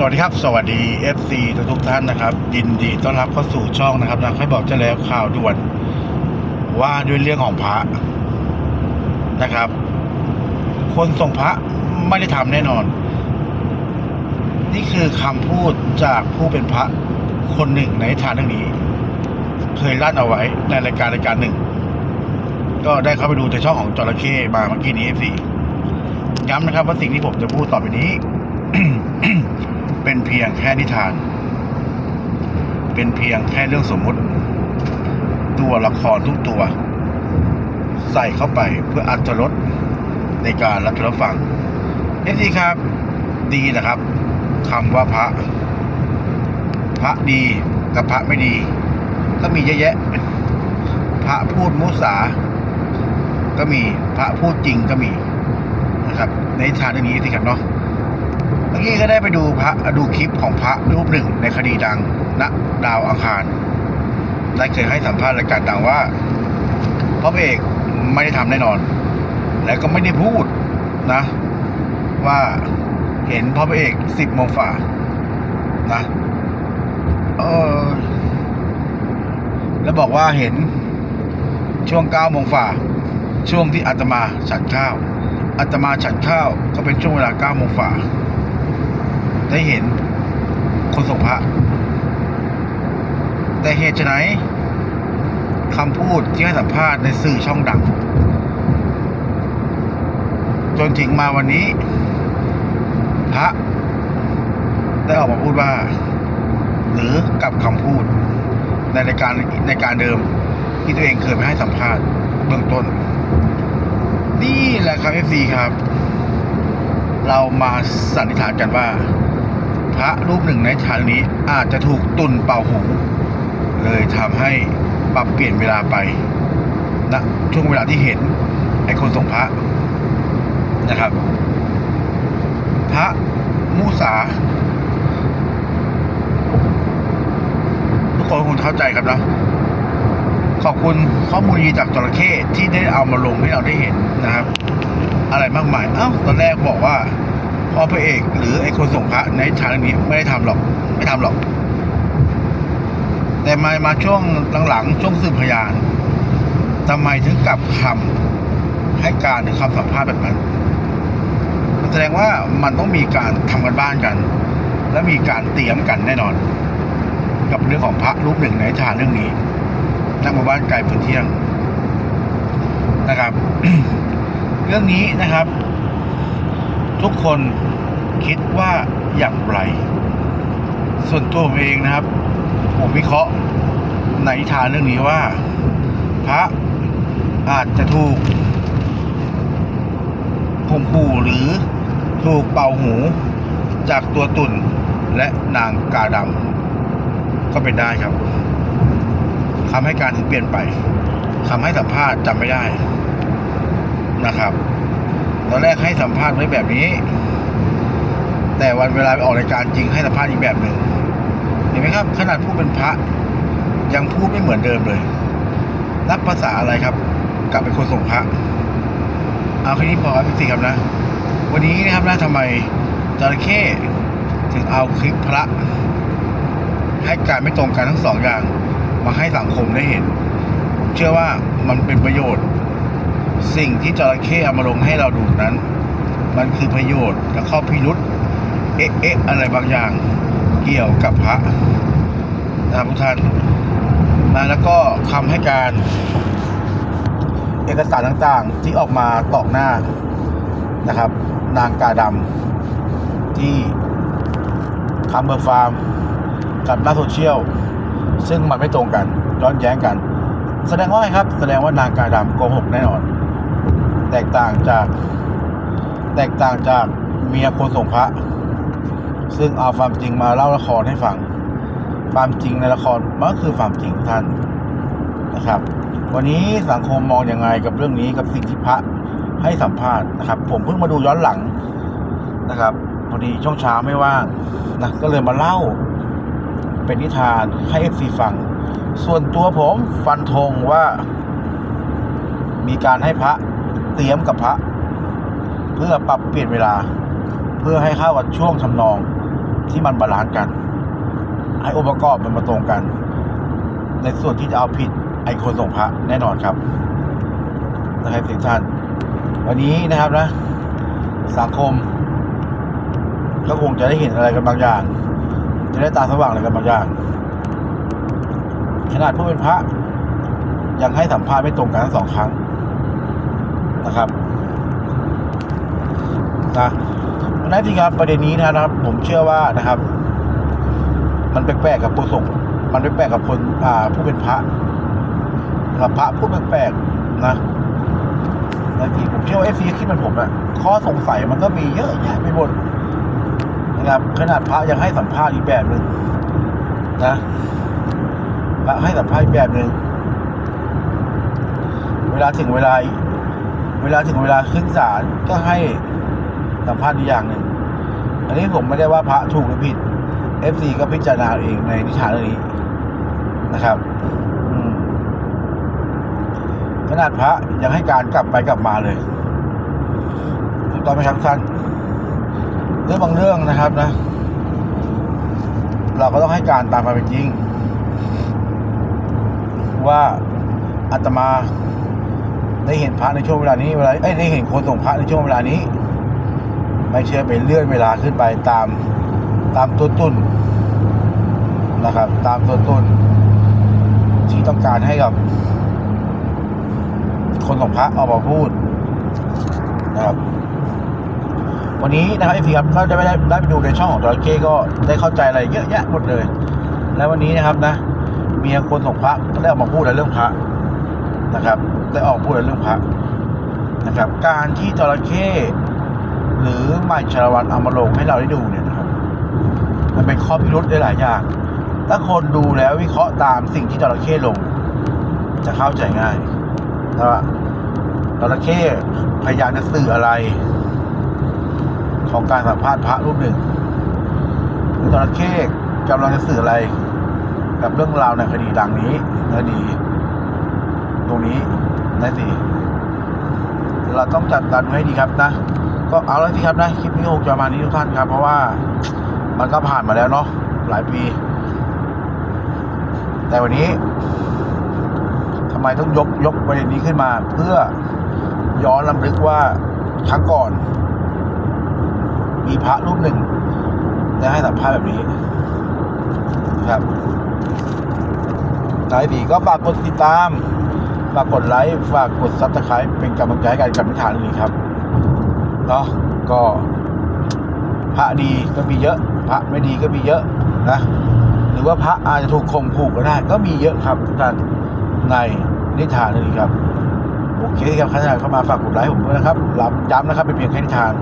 สวัสดีครับ สวัสดี FC ทุกทุกท่านนะครับ ยินดีต้อนรับเข้าสู่ช่องนะครับนะให้บอกจะแล้วข่าวด่วน ว่าด้วยเรื่องของพระนะครับ คนส่งพระไม่ได้ทำแน่นอน นี่คือคำพูดจากผู้เป็นพระคนหนึ่งในนิทานเรื่องนี้ เคยลั่นเอาไว้ในรายการรายการหนึ่ง ก็ได้เข้าไปดูในช่องของจระเข้มาเมื่อกี้นี้ FC ย้ำนะครับว่าสิ่งที่ผมจะพูดต่อไปนี้ เป็นเพียงแค่นิทาน เป็นเพียงแค่เรื่องสมมุติ ตัวละครทุกตัว ใส่เข้าไปเพื่ออัตรสในการรับชมรับฟังเอฟซีครับ ดีนะครับคำว่าพระ พระดีกับพระไม่ดี ก็มีเยอะแยะ พระพูดมุสา ก็มีพระพูดจริงก็มีนะครับ ในนิทานเรื่องนี้สิครับเนาะ กี้ก็ได้ไปดูพระดูคลิปของพระรูปหนึ่งในคดีดังณดาวอังคารได้เคยให้สัมภาษณ์รายการดังว่าพระเอกไม่ได้ทำแน่นอน และก็ไม่ได้พูดนะ ว่าเห็นพระเอกสิบโมงฝ่านะเออแล้วบอกว่าเห็นช่วงเก้าโมงฝ่า ช่วงที่อาตมาฉันข้าวอาตมาฉันข้าวก็เป็นช่วงเวลาเก้าโมงฝ่า ได้เห็นคนส่งพระ แต่เหตุไฉนคำพูดที่ให้สัมภาษณ์ในสื่อช่องดัง จนถึงมาวันนี้ พระ ได้ออกมาพูดว่า หรือกับคำพูด ในรายการในการเดิม ที่ตัวเองเคยไปให้สัมภาษณ์เบื้องต้น นี่แหละครับเอฟซีครับ เรามาสันนิษฐานกันว่า พระรูปหนึ่งในชาตินี้อาจจะถูกตุนเป่าหู เลยทำให้ปรับเปลี่ยนเวลาไปณช่วงเวลาที่เห็นไอ้คนส่งพระนะครับ พระมูสาทุกคนคงเข้าใจครับนะขอบคุณข้อมูลดีจากจระเข้ที่ได้เอามาลงให้เราได้เห็นนะครับ อะไรมากมาย เอ้าตอนแรกบอกว่า พ่อพระเอกหรือไอ้คนส่งพระในชาตินี้ไม่ได้ทำหรอก ไม่ทำหรอก แต่มามาช่วงหลังๆช่วงสืบพยานทำไมถึงกลับคำให้การหรือคำสัมภาษณ์แบบนั้นมันแสดงว่ามันต้องมีการทำกันบ้านกัน และมีการเตรียมกันแน่นอน กับเรื่องของพระรูปหนึ่งในชาติเรื่องนี้นักมาบ้านไกลพื้นเที่ยงนะครับ เรื่องนี้นะครับ ทุกคนคิดว่าอย่างไรส่วนตัวผมเองนะครับ ผมวิเคราะห์ในนิทานเรื่องนี้ว่า พระอาจจะถูกข่มขู่หรือถูกเป่าหูจากตัวตุ่นและนางกาดำก็เป็นได้ครับคำให้การถึงเปลี่ยนไปคำให้สัมภาษณ์จำไม่ได้นะครับ ตอนแรกให้สัมภาษณ์ไว้แบบนี้ แต่วันเวลาไปออกรายการจริงให้สัมภาษณ์อีกแบบหนึ่งเห็นไหมครับ ขนาดผู้เป็นพระ ยังพูดไม่เหมือนเดิมเลย รับภาษาอะไรครับ กลับเป็นคนส่งพระ เอาแค่นี้พอครับพี่ครับนะ วันนี้นะครับนะทำไมจระเข้ถึงเอาคลิปพระ ให้การไม่ตรงกันทั้งสองอย่าง มาให้สังคมได้เห็น เชื่อว่ามันเป็นประโยชน์ สิ่งที่จระเข้เอามาลงให้เราดูนั้น มันคือประโยชน์และข้อพิรุษเอ๊ะเอ๊ะอะไรบางอย่างเกี่ยวกับพระนะครับทุกท่านนะแล้วก็คำให้การเอกสารต่างๆ ที่ออกมาตอกหน้านะครับ นางกาดำที่คำเบอร์ฟาร์มกับหน้าโซเชียลซึ่งมันไม่ตรงกันย้อนแย้งกัน แสดงว่าไงครับ แสดงว่านางกาดำโกหกแน่นอน แตกต่างจาก แตกต่างจากเมียคนส่งพระซึ่งเอาความจริงมาเล่าละครให้ฟัง ความจริงในละครมันก็คือความจริงของท่านนะครับ วันนี้สังคมมองอยังไงกับเรื่องนี้กับสิ่งที่พระให้สัมภาษณ์นะครับ ผมเพิ่งมาดูย้อนหลังนะครับพอดีช่วงเช้าไม่ว่างนะก็เลยมาเล่า เป็นนิทานให้เอฟซีฟัง ส่วนตัวผมฟันธงว่า มีการให้พระ เตรียมกับพระ เพื่อปรับเปลี่ยนเวลา เพื่อให้เข้ากับช่วงทำนองที่มันบาลานซ์กัน ให้องค์ประกอบมันมาตรงกัน ในส่วนที่จะเอาผิดไอคนส่งพระแน่นอนครับนะครับทุกท่านวันนี้นะครับนะ สังคมก็คงจะได้เห็นอะไรกันบางอย่าง จะได้ตาสว่างอะไรกันบางอย่าง ขนาดผู้เป็นพระ ยังให้สัมภาษณ์ไม่ตรงกันทั้งสองครั้ง นะครับนะนั่นสิครับประเด็นนี้นะครับ ผมเชื่อว่านะครับ มันแปลกๆกับผู้ส่งมันแปลกๆกับคนอ่าผู้เป็นพระนะครับพระผู้แปลกๆนะนาทีผมเชื่อว่าเอฟซีคิดเหมันผมอะข้อสงสัยมันก็มีเยอะแยะไปหมดนะครับ ขนาดพระยังให้สัมภาษณ์อีกแบบหนึ่งนะพระให้สัมภาษณ์อีกแบบหนึ่งเวลาถึงเวลา เวลาถึงเวลาขึ้นศาลก็ให้สัมภาษณ์อีกอย่างหนึ่ง อันนี้ผมไม่ได้ว่าพระถูกหรือผิด FC ก็พิจารณาเองในนิทานเรื่องนี้นะครับขนาดพระยังให้การกลับไปกลับมาเลยถูกต้องไหมครับท่านเรื่องบางเรื่องนะครับนะ เราก็ต้องให้การตามความเป็นจริง ว่าอาตมา ได้เห็นพระในช่วงเวลานี้เวลาเอ้ยได้เห็นคนส่งพระในช่วงเวลานี้ ไม่เชื่อไปเลื่อนเวลาขึ้นไปตามตามตัวตุนนะครับ ตามตัวตุนที่ต้องการให้กับ คนของพระออกมาพูดนะครับวันนี้นะครับเอฟซีครับก็จะไม่ได้ได้ไปดูในช่องของจอร์เก้ก็ได้เข้าใจอะไรเยอะแยะหมดเลย แล้ววันนี้นะครับนะมีคนส่งพระก็ได้ออกมาพูดในเรื่องพระนะครับ ได้ออกพูดเรื่องพระนะครับ การที่จระเข้หรือไมค์ชาลวันเอามาลงให้เราได้ดูเนี่ยนะครับ มันเป็นข้อพิรุษได้หลายอย่าง ถ้าคนดูแล้ววิเคราะห์ตามสิ่งที่จระเข้ลง จะเข้าใจง่ายว่าจระเข้พยายามจะสื่ออะไร ของการสัมภาษณ์พระรูปหนึ่งหรือจระเข้กำลังจะสื่ออะไร กับเรื่องราวในคดีดังนี้คดีตรงนี้ นะสิเราต้องจัดการให้ดีครับนะ ก็เอาแล้วสิครับนะคลิปนี้คงจะประมาณนี้ทุกท่านครับ เพราะว่ามันก็ผ่านมาแล้วเนาะหลายปี แต่วันนี้ทำไมต้องยกยกประเด็นนี้ขึ้นมา เพื่อย้อนลำลึกว่าครั้งก่อน มีพระรูปหนึ่งได้ให้สัมภาษณ์แบบนี้ครับหลายปีก็ฝากกดติดตามากกดไลค์ฝากกดซับสไครป์เป็นกำลังใจให้กันกับนิทานเรื่องนี้ครับเนาะก็พระดีก็มีเยอะ พระไม่ดีก็มีเยอะนะหรือว่าพระอาจจะถูกข่มขู่ก็ได้ ก็มีเยอะครับทุกท่านในนิทานเรื่องนี้ครับโอเคครับใครที่เข้ามาฝากกดไลค์ผมด้วยนะครับย้ำนะครับเป็นเพียงแค่นิทาน